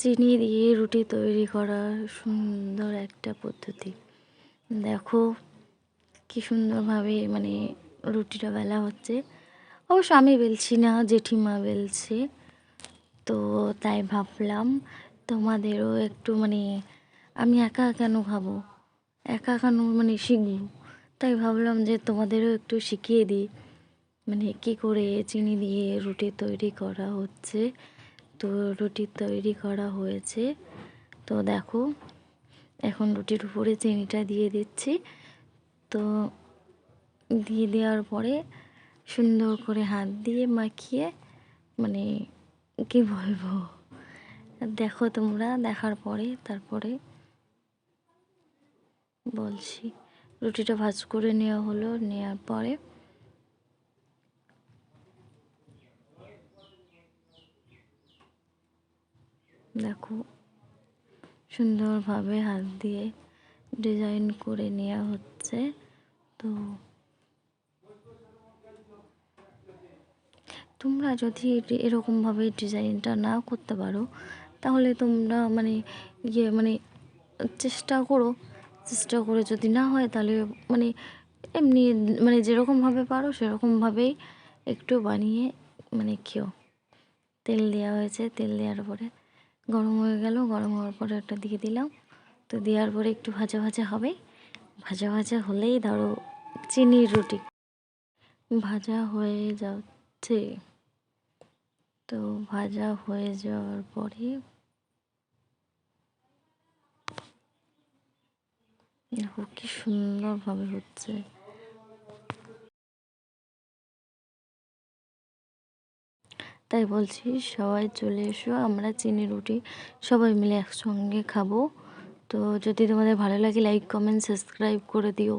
চিনি দিয়ে রুটি তৈরি করার সুন্দর একটা পদ্ধতি। দেখো কি সুন্দরভাবে মানে রুটিটা বেলা হচ্ছে। অবশ্য আমি বেলছি না, জেঠিমা বেলছে। তো তাই ভাবলাম তোমাদেরও একটু মানে আমি একা কেন খাব? একা কেন মানে শিখব? তাই ভাবলাম যে তোমাদেরও একটু শিখিয়ে দিই। মানে কী করে চিনি দিয়ে রুটি তৈরি করা হচ্ছে। তো রুটি তৈরি করা হয়েছে। তো দেখো, এখন রুটির উপরে চিনিটা দিয়ে দিচ্ছি। তো দিয়ে দেওয়ার পরে সুন্দর করে হাত দিয়ে মাখিয়ে মানে কি বলব, দেখো তোমরা, দেখার পরে তারপরে বলছি। রুটিটা ভাজ করে নেওয়া হলো, নেওয়ার পরে দেখো, সুন্দরভাবে হাত দিয়ে ডিজাইন করে নেওয়া হচ্ছে। তো তোমরা যদি এরকমভাবে ডিজাইনটা না করতে পারো, তাহলে তোমরা মানে ইয়ে মানে চেষ্টা করো, চেষ্টা করে যদি না হয় তাহলে মানে এমনি মানে যেরকমভাবে পারো সেরকমভাবেই একটু বানিয়ে মানে খেও। তেল দেওয়া হয়েছে, তেল দেওয়ার পরে। গরম হয়ে গেল, গরম হওয়ার পরে একটা দিয়ে দিলাম। তো দেওয়ার পরে একটু ভাজা ভাজা হবে। ভাজা ভাজা হলেই ধরো চিনির রুটি। ভাজা হয়ে যাচ্ছে। তো ভাজা হয়ে যাওয়ার পরে দেখো কি সুন্দরভাবে হচ্ছে। তাই বলছি, সবাই চলে এসো, আমরা চিনি, রুটি সবাই মিলে একসঙ্গে খাব। তো যদি তোমাদের ভালো লাগে লাইক কমেন্ট সাবস্ক্রাইব করে দিও।